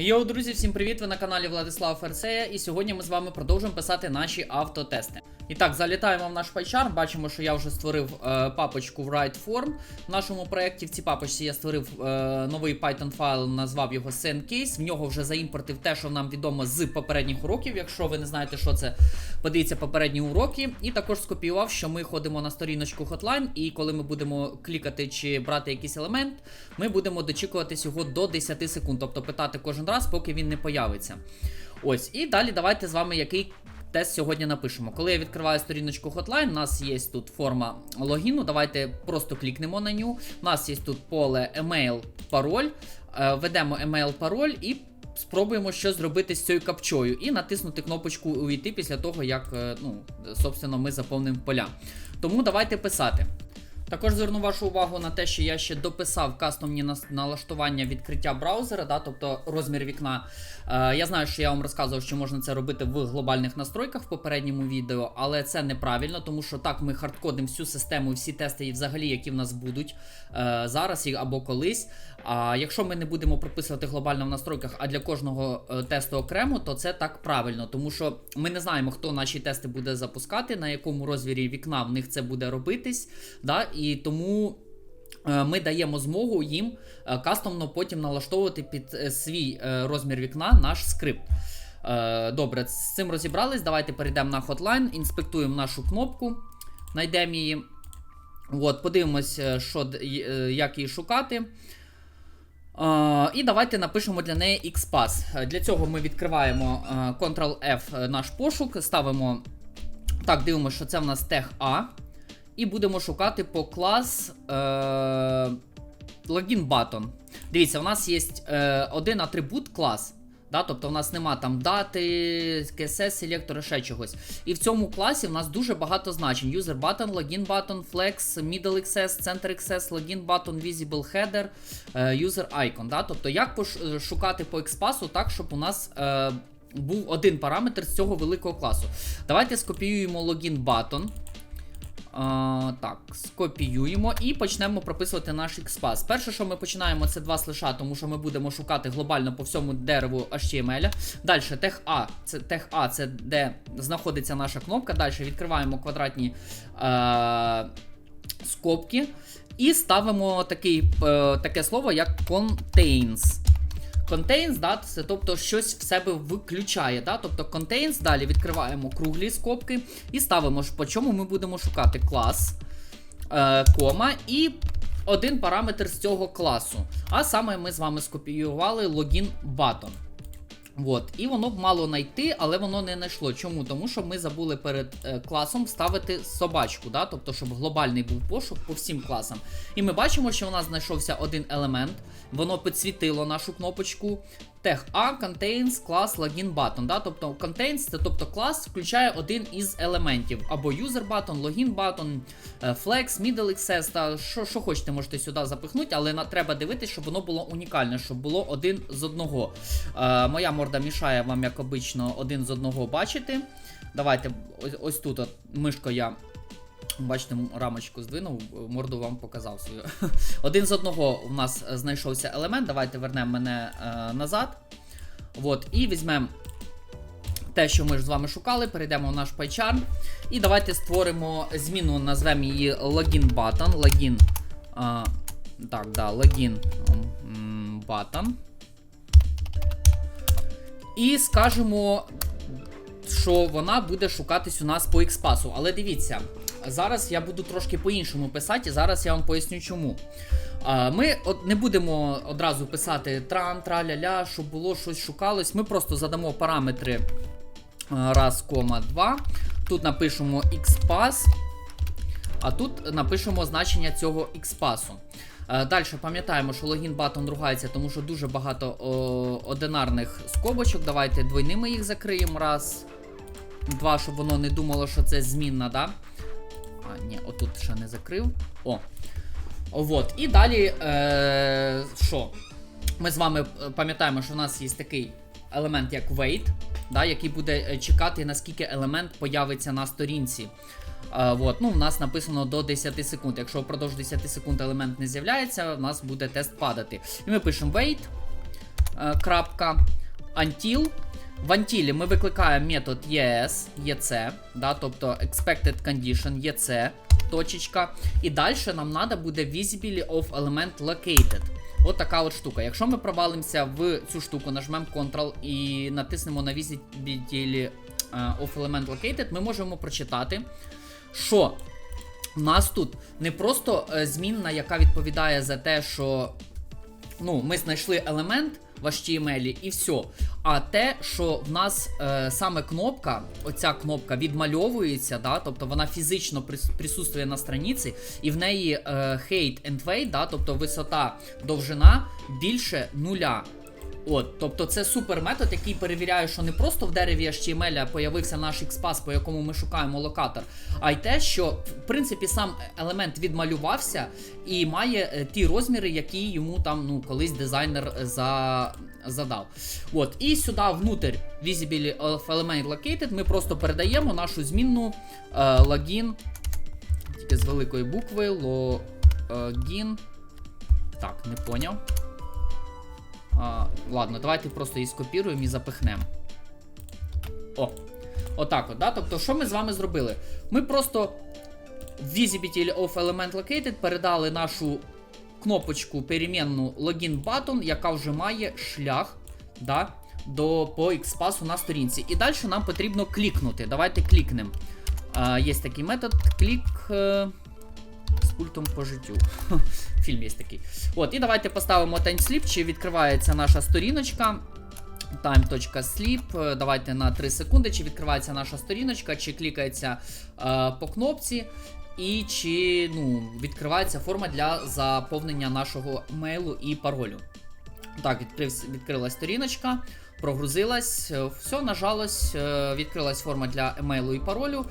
Йоу, друзі, всім привіт! Ви на каналі Владислава Ферсея, і сьогодні ми з вами продовжимо писати наші автотести. І так, залітаємо в наш пайчар. Бачимо, що я вже створив е, папочку в WriteForm. В нашому проєкті в цій папочці я створив е, новий Python файл, назвав його SendCase. В нього вже заімпортив те, що нам відомо з попередніх уроків. Якщо ви не знаєте, що це, подивіться попередні уроки. І також скопіював, що ми ходимо на сторіночку Hotline, і коли ми будемо клікати чи брати якийсь елемент, ми будемо дочікуватись його до 10 секунд, тобто питати кожен раз, поки він не появиться. Ось, і далі давайте з вами який тест сьогодні напишемо. Коли я відкриваю сторіночку Hotline, у нас є тут форма логіну. Давайте просто клікнемо на нього. У нас є тут поле email, пароль. Е, Введемо email, пароль і. Спробуємо щось зробити з цією капчою і натиснути кнопочку увійти після того, як е, ну, собственно, ми заповнимо поля. Тому давайте писати. Також зверну вашу увагу на те, що я ще дописав кастомні налаштування відкриття браузера, да, тобто розмір вікна. Е, я знаю, що я вам розказував, що можна це робити в глобальних настройках в попередньому відео, але це неправильно, тому що так ми хардкодимо всю систему, всі тести, і взагалі, які в нас будуть е, зараз або колись. А якщо ми не будемо прописувати глобально в настройках, а для кожного е, тесту окремо, то це так правильно, тому що ми не знаємо, хто наші тести буде запускати, на якому розмірі вікна в них це буде робитись. Да? І тому. е, Ми даємо змогу їм е, кастомно потім налаштовувати під свій розмір вікна наш скрипт. Добре, з цим розібрались. Давайте перейдемо на Hotline, інспектуємо нашу кнопку, знайдемо її. От, подивимось, що, як її шукати. І давайте напишемо для неї XPath. Для цього ми відкриваємо е, Ctrl-F е, наш пошук, ставимо. Так, дивимося, що це в нас тег А. І будемо шукати по клас е, login button. Дивіться, у нас є е, один атрибут клас. Да, тобто в нас нема там дати, CSS, селектора, ще чогось. І в цьому класі в нас дуже багато значень: user button, login button, flex, middle access, center access, login button, visible header, е, user icon. Да? Тобто, як е, шукати по експасу так, щоб у нас е, був один параметр з цього великого класу. Давайте скопіюємо login button. А, так, скопіюємо і почнемо прописувати наш XPath. Перше, що ми починаємо, це два слиша, тому що ми будемо шукати глобально по всьому дереву HTML. Далі тег А, це тег А, це де знаходиться наша кнопка. Далі відкриваємо квадратні е, скобки і ставимо такий, е, таке слово, як contains. Contains, да, це тобто щось в себе виключає. Да? Тобто contains, далі відкриваємо круглі скобки і ставимо, по чому ми будемо шукати клас, е, кома і один параметр з цього класу. А саме ми з вами скопіювали логін button. От, і воно б мало знайти, але воно не знайшло. Чому? Тому що ми забули перед е, класом ставити собачку, да? тобто, щоб глобальний був пошук по всім класам. І ми бачимо, що у нас знайшовся один елемент, воно підсвітило нашу кнопочку. Тег A contains class login button. Да? Тобто contains це тобто клас включає один із елементів. Або user button, login button, е, flex, middle access, та що, що хочете, можете сюди запихнути, але на, треба дивитися, щоб воно було унікальне, щоб було один з одного. Е, моя морда мішає вам, як обично, один з одного бачити. Давайте ось, ось тут от, мишко я. Бачите, рамочку здвинув, морду вам показав свою. Один з одного у нас е, знайшовся елемент. Давайте вернемо мене е, назад. От, і візьмемо те, що ми ж з вами шукали, перейдемо в наш пайчар. І давайте створимо зміну, назвемо її login button. Login. А, так, да, login button. І скажемо, що вона буде шукатись у нас по експасу. Але дивіться, зараз я буду трошки по-іншому писати, зараз я вам поясню чому. Ми не будемо одразу писати тран, траля-ля, щоб було щось шукалось. Ми просто задамо параметри а, раз, кома, 2. Тут напишемо xpass, а тут напишемо значення цього xpass. Далі пам'ятаємо, що логін батон ругається, тому що дуже багато одинарних скобочок. Давайте двойними їх закриємо. Раз, два, щоб воно не думало, що це змінна, да? А, ні, отут ще не закрив. О. Вот. І далі, е? Ми з вами е, пам'ятаємо, що в нас є такий елемент, як wait, да, який буде е, чекати, наскільки елемент появиться на сторінці. Е, вот, ну, У нас написано до 10 секунд. Якщо впродовж 10 секунд елемент не з'являється, у нас буде тест падати. І ми пишемо wait. е, крапка until. В until ми викликаємо метод ES, EC, да, тобто expected condition, EC, точечка. І далі нам треба буде visibility of element located. От така от штука. Якщо ми провалимося в цю штуку, нажмемо Ctrl і натиснемо на visibility е, of element located, ми можемо прочитати, що у нас тут не просто е, змінна, яка відповідає за те, що ну, ми знайшли елемент в HTML і все. А те, що в нас е, саме кнопка, оця кнопка відмальовується, да, тобто вона фізично присутствує на страниці, і в неї е, height and weight, да, тобто висота, довжина більше нуля. От, тобто це супер метод, який перевіряє, що не просто в дереві HTML появився наш XPath, по якому ми шукаємо локатор, а й те, що в принципі сам елемент відмалювався і має е, ті розміри, які йому там ну колись дизайнер е, за, задав. От, і сюди внутрь Visibility of Element Located ми просто передаємо нашу змінну е, логін. Тільки з великої букви логін. Так, не поняв. А, ладно, давайте просто її скопіруємо і запихнемо. О. Отак от, да? Тобто, що ми з вами зробили? Ми просто в Visibility of Element Located передали нашу кнопочку перемінну Login Button, яка вже має шлях да, до, по XPath на сторінці. І далі нам потрібно клікнути. Давайте клікнемо. Є такий метод клік. З пультом по життю. Фільм є такий. От, і давайте поставимо таймсліп, чи відкривається наша сторіночка. Time.sleep. Е, Давайте на 3 секунди, чи відкривається наша сторіночка, чи клікається е, по кнопці, і чи ну, відкривається форма для заповнення нашого мейлу і паролю. Так, відкрилась сторіночка, прогрузилась, е, все, нажалось, е, відкрилась форма для емейлу і паролю,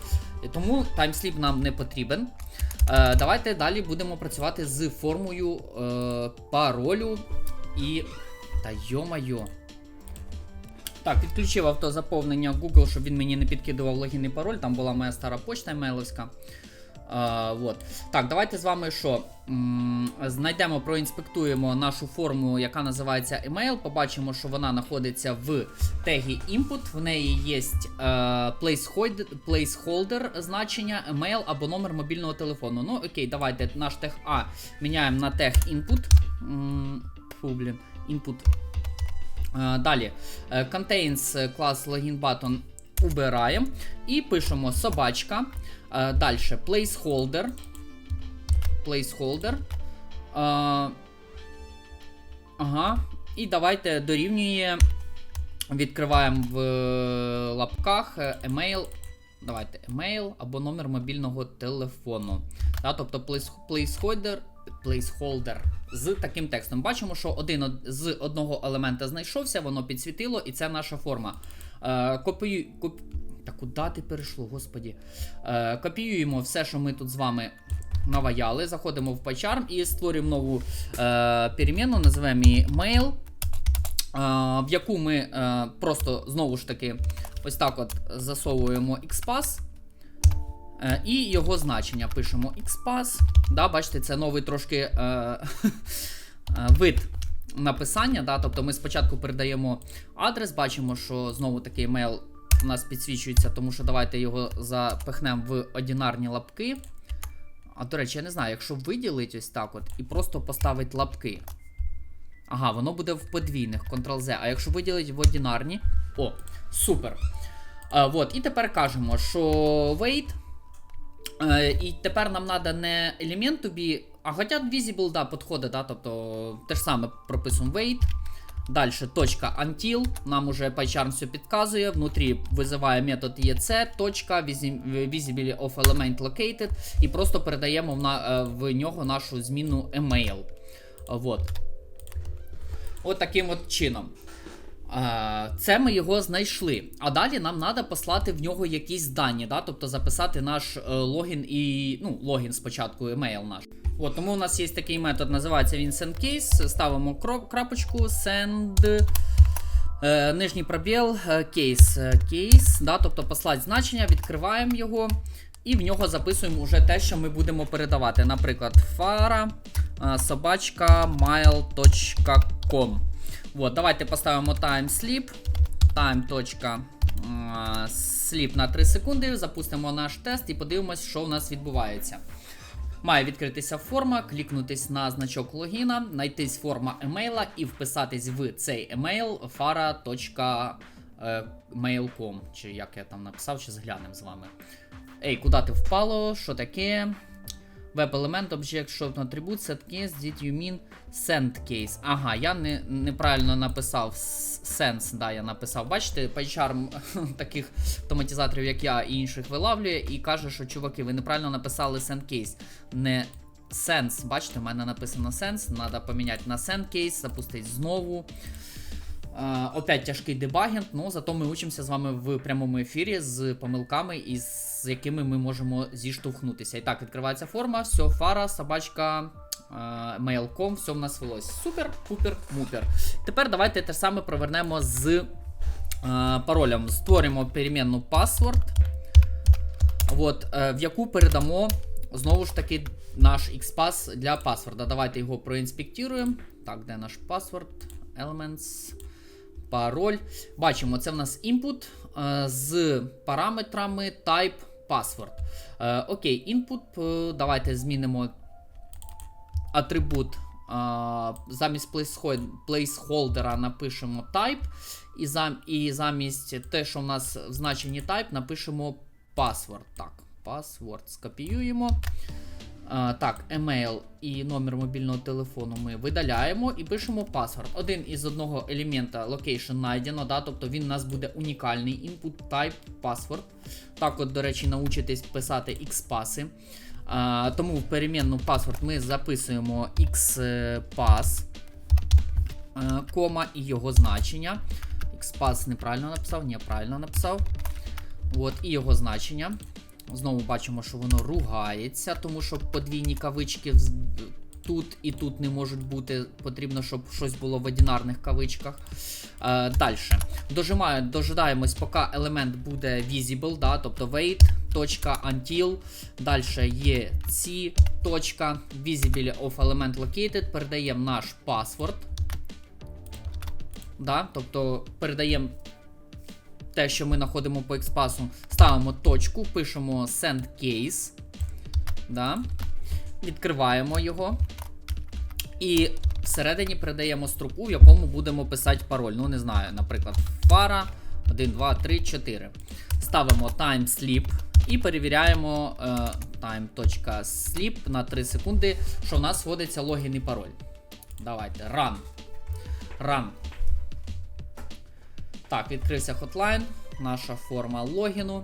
тому таймсліп нам не потрібен. Е, давайте далі будемо працювати з формою е, паролю і. Та йо-майо. Так, відключив автозаповнення Google, щоб він мені не підкидував логін і пароль. Там була моя стара почта емейловська. А, вот. Так, давайте з вами що? Знайдемо, проінспектуємо нашу форму, яка називається email. Побачимо, що вона знаходиться в тегі input. В неї є е, placeholder, placeholder значення, email або номер мобільного телефону. Ну, окей, давайте наш тег А міняємо на тег input. Фу, блін, input. Е, Далі, е, contains клас login button убираємо і пишемо собачка. Е, Далі placeholder. Placeholder. Е, Ага. І давайте дорівнює. Відкриваємо в е, лапках е, email. Давайте email або номер мобільного телефону. Да, тобто place- placeholder, placeholder з таким текстом. Бачимо, що один з одного елемента знайшовся, воно підсвітило, і це наша форма. Е, копію, коп... Та куди ти перейшло, господі? Е, копіюємо все, що ми тут з вами наваяли. Заходимо в PyCharm і створюємо нову е, перемінну, називаємо її mail. е, В яку ми е, просто знову ж таки ось так от засовуємо XPath. Е, І його значення пишемо XPath. Да, бачите, це новий трошки вид написання. Да, Тобто ми спочатку передаємо адрес, бачимо, що знову таки емейл у нас підсвічується, тому що давайте його запихнемо в одинарні лапки. А до речі, я не знаю, якщо виділити ось так от і просто поставити лапки. Ага, воно буде в подвійних, Ctrl-Z. А якщо виділити в одинарні. О, супер. А, вот, і тепер кажемо, що wait. Е, і тепер нам треба не елемент тобі, а хоча visible, да, підходить, да, тобто те ж саме прописуємо wait. Далі точка until, нам уже PyCharm все підказує. Внутрі визиває метод EC, точка, visi- visibility of element located, і просто передаємо в, на, е, в нього нашу змінну email. Вот. От таким от чином. Е, Це ми його знайшли. А далі нам треба послати в нього якісь дані, да? тобто записати наш е, логін і. Ну, логін спочатку, емейл наш. От, тому у нас є такий метод, називається він sendCase. Ставимо крапочку send. Е, нижній пробіл, е, кейс, е, кейс, да, тобто послати значення, відкриваємо його і в нього записуємо вже те, що ми будемо передавати. Наприклад, фара е, собачка mail.com. Вот, давайте поставимо timesleep. Time.sleep на 3 секунди. Запустимо наш тест і подивимось, що у нас відбувається. Має відкритися форма, клікнутись на значок логіна, знайтись форма емейла і вписатись в цей емейл fara.mail.com. Чи як я там написав, чи зглянемо з вами. Ей, куди ти впало? Що таке? Web element object short attribute set case did you mean send case. Ага, я не, неправильно написав sense, да, я написав. Бачите, PyCharm таких автоматизаторів, як я і інших вилавлює, і каже, що чуваки, ви неправильно написали send case. Не sense. Бачите, в мене написано sense, треба поміняти на send case, запустити знову. Е, опять тяжкий дебагінг, ну зато ми учимося з вами в прямому ефірі з помилками, і з якими ми можемо зіштовхнутися. І так, відкривається форма, все, фара, собачка, е, mail.com, все в нас велось. Супер, пупер, мупер. Тепер давайте те саме провернемо з е, паролем. Створимо перемінну password, от, е, в яку передамо знову ж таки наш XPath для паспорта. Давайте його проінспектуємо. Так, де наш паспорт? Elements. Пароль. Бачимо, це в нас input е, з параметрами type password. Е, окей, input. е, давайте змінимо атрибут. замість placeholder, напишемо type. І замість те, що в нас в значенні type, напишемо password. Так, password скопіюємо. Так, емейл і номер мобільного телефону ми видаляємо і пишемо паспорт. Один із одного елемента location знайдено, да, тобто він у нас буде унікальний input type password. Так, от, до речі, научитесь писати xpass. А, тому в перемінну паспорт ми записуємо xpass, е, кома і його значення. xpass неправильно написав, ні, написав. От, і його значення. Знову бачимо, що воно ругається, тому що подвійні кавички тут і тут не можуть бути. Потрібно, щоб щось було в одинарних кавичках. Е, Далі. Дожимаю, дожидаємось, поки елемент буде visible, да, тобто wait, until. Далі є ці точка, visible of element located. Передаємо наш password. Да, тобто передаємо те, що ми знаходимо по експасу, ставимо точку, пишемо send case. Да. Відкриваємо його. І всередині передаємо строку, в якому будемо писати пароль. Ну, не знаю, наприклад, фара 1, 2, 3, 4. Ставимо timesleep і перевіряємо е, time.sleep на 3 секунди, що в нас вводиться логін і пароль. Давайте, run. Run. Так, відкрився хотлайн, наша форма логіну.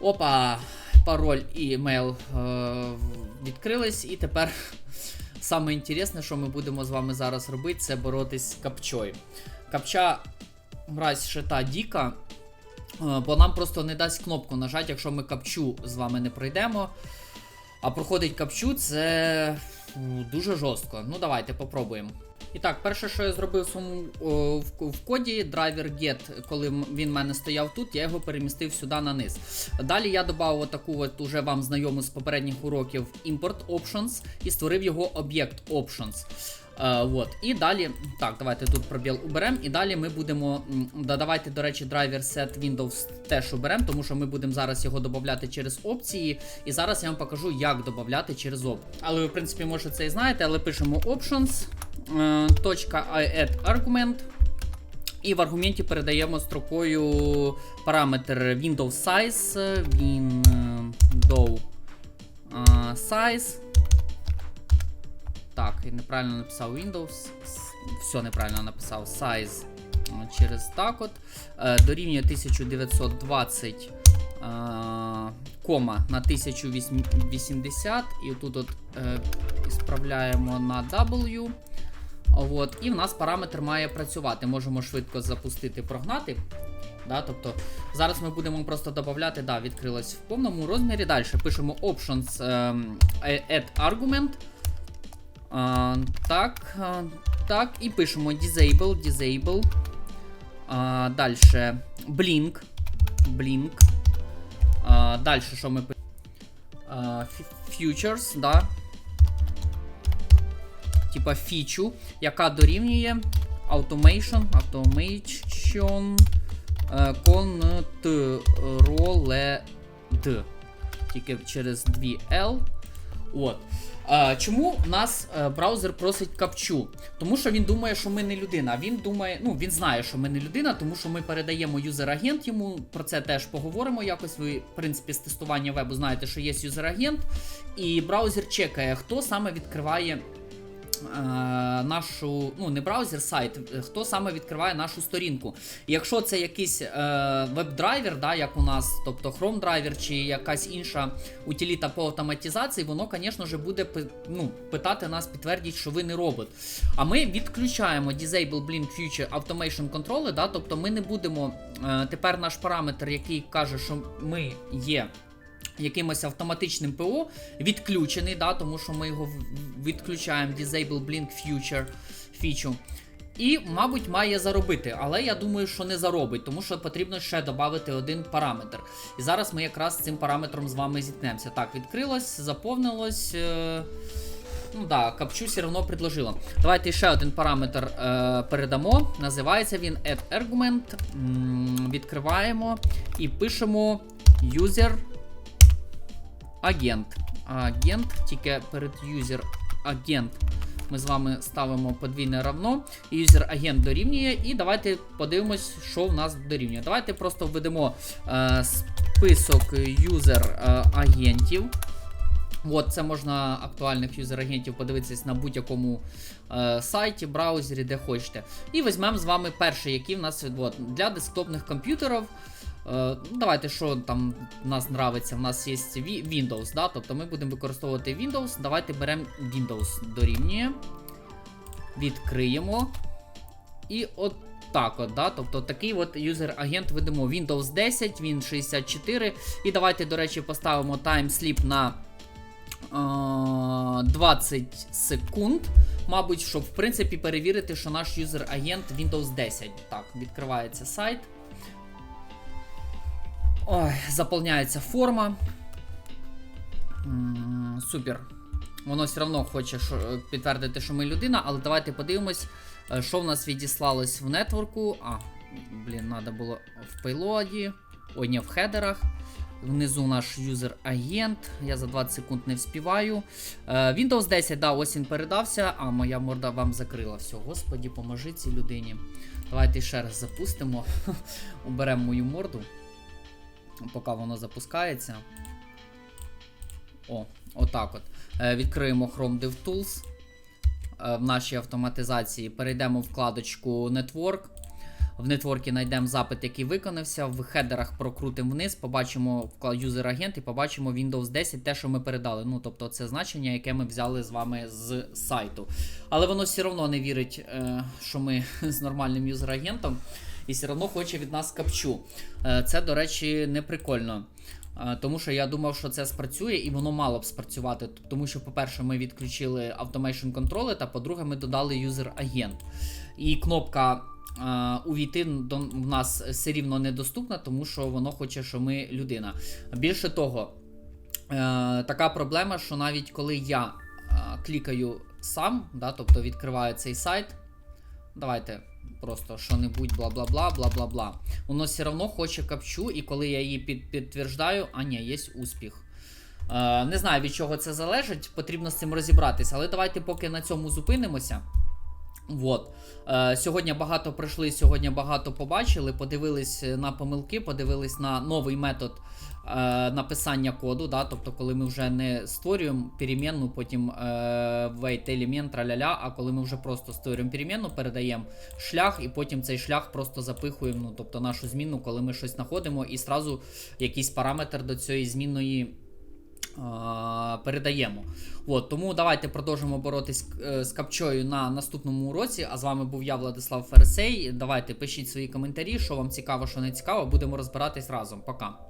Опа, пароль і емейл е, відкрились. І тепер саме інтересне, що ми будемо з вами зараз робити, це боротись з капчою. Капча мразь шита Діка, е, бо нам просто не дасть кнопку нажати, якщо ми капчу з вами не пройдемо. А проходить капчу це дуже жорстко. Ну давайте попробуємо. І так, перше, що я зробив своєму о, в, в коді, драйвер get, коли він в мене стояв тут, я його перемістив сюди на низ. Далі я додав отаку от уже вам знайому з попередніх уроків import options і створив його об'єкт options. Е, вот. І далі, так, давайте тут пробіл уберемо. І далі ми будемо додавайте, до речі, драйвер set Windows теж уберемо, тому що ми будемо зараз його додати через опції. І зараз я вам покажу, як додати через опції. Але ви, в принципі, може це і знаєте, але пишемо options. Е, Точка argument. І в аргументі передаємо строкою параметр Windows size, е, size. Так, і неправильно написав Windows. Все неправильно написав. Size через так от. Е, Дорівнює 1920 е, кома на 1080. І тут от справляємо на W. От, і в нас параметр має працювати. Можемо швидко запустити, прогнати. Да, тобто зараз ми будемо просто додати, да, відкрилось в повному розмірі. Далі пишемо options ем, add argument. А, так, так, і пишемо disable, disable. А, далі blink. Blink. А, далі що ми пишемо? Futures, да. Типа фічу, яка дорівнює automation, automation е, controled. Тільки через 2L. От. Е, чому нас е, браузер просить капчу? Тому що він думає, що ми не людина. Він думає, ну він знає, що ми не людина, тому що ми передаємо юзер-агент йому. Про це теж поговоримо якось. Ви, в принципі, з тестування вебу знаєте, що є юзер-агент, і браузер чекає, хто саме відкриває. Е, Нашу, ну не браузер, сайт, хто саме відкриває нашу сторінку. Якщо це якийсь е, веб-драйвер, да, як у нас, тобто Chrome драйвер чи якась інша утиліта по автоматизації, воно, звісно ж, буде ну, питати нас, підтвердіть, що ви не робот. А ми відключаємо Disable Blink Future Automation Control, да, тобто ми не будемо е, тепер наш параметр, який каже, що ми є якимось автоматичним ПО, відключений, да, тому що ми його відключаємо Disable Blink Future фічу. І, мабуть, має заробити, але я думаю, що не заробить, тому що потрібно ще додати один параметр. І зараз ми якраз з цим параметром з вами зіткнемося. Так, відкрилось, заповнилось. Е... Ну да, капчу все одно предложила. Давайте ще один параметр е, передамо. Називається він add argument. М, Відкриваємо і пишемо user агент. Агент, тільки перед user агент ми з вами ставимо подвійне равно. User агент дорівнює. І давайте подивимось, що в нас дорівнює. Давайте просто введемо е, список юзер е, агентів. От, це можна актуальних юзер-агентів подивитися на будь-якому е, сайті, браузері, де хочете. І візьмемо з вами перший, який в нас от, для десктопних комп'ютерів. Е, ну, давайте, що там нас нравиться, в нас є Windows, да? тобто ми будемо використовувати Windows. Давайте беремо Windows дорівнює. Відкриємо. І от так от, да? тобто такий от юзер-агент видимо Windows 10, Win 64. І давайте, до речі, поставимо таймсліп на е, 20 секунд. Мабуть, щоб в принципі перевірити, що наш юзер-агент Windows 10. Так, відкривається сайт. Ой, заповняється форма. Супер. Воно все одно хоче е, підтвердити, що ми людина, але давайте подивимось, е, що в нас відіслалось в нетворку. А, блін, треба було в пейлоді. Ой, ні, в хедерах. Внизу наш юзер-агент. Я за 20 секунд не вспіваю. Е, Windows 10, да, ось він передався, а моя морда вам закрила. Все, господі, поможи цій людині. Давайте ще раз запустимо. Уберемо мою морду. Поки воно запускається. О, отак от. Е, відкриємо Chrome DevTools е, в нашій автоматизації. Перейдемо в вкладочку Network. В нетворкі знайдемо запит, який виконався. В хедерах прокрутимо вниз, побачимо юзер-агент і побачимо Windows 10, те, що ми передали. Ну, тобто це значення, яке ми взяли з вами з сайту. Але воно все одно не вірить, е, що ми з нормальним юзер-агентом, і все одно хоче від нас капчу. Е, це, до речі, не прикольно. Е, Тому що я думав, що це спрацює, і воно мало б спрацювати. Тому що, по-перше, ми відключили Automation Control, та по-друге, ми додали User-агент. І кнопка е, увійти в нас все рівно недоступна, тому що воно хоче, що ми людина. Більше того, така проблема, що навіть коли я клікаю сам, да, тобто відкриваю цей сайт, давайте просто що-небудь, бла-бла-бла, бла-бла-бла. Воно все одно хоче капчу, і коли я її під, підтверждаю, а ні, є успіх. Е, не знаю, від чого це залежить, потрібно з цим розібратися, але давайте поки на цьому зупинимося. Вот. Е, сьогодні багато прийшли, сьогодні багато побачили, подивились на помилки, подивились на новий метод е, написання коду. Да? Тобто, коли ми вже не створюємо перемінну, потім е, wait елемент, траля-ля, а коли ми вже просто створюємо перемінну, передаємо шлях, і потім цей шлях просто запихуємо, ну, тобто нашу змінну, коли ми щось знаходимо, і сразу якийсь параметр до цієї змінної. Е, Передаємо. От, тому давайте продовжимо боротись е, з капчою на наступному уроці. А з вами був я, Владислав Фересей. Давайте пишіть свої коментарі, що вам цікаво, що не цікаво. Будемо розбиратись разом. Пока.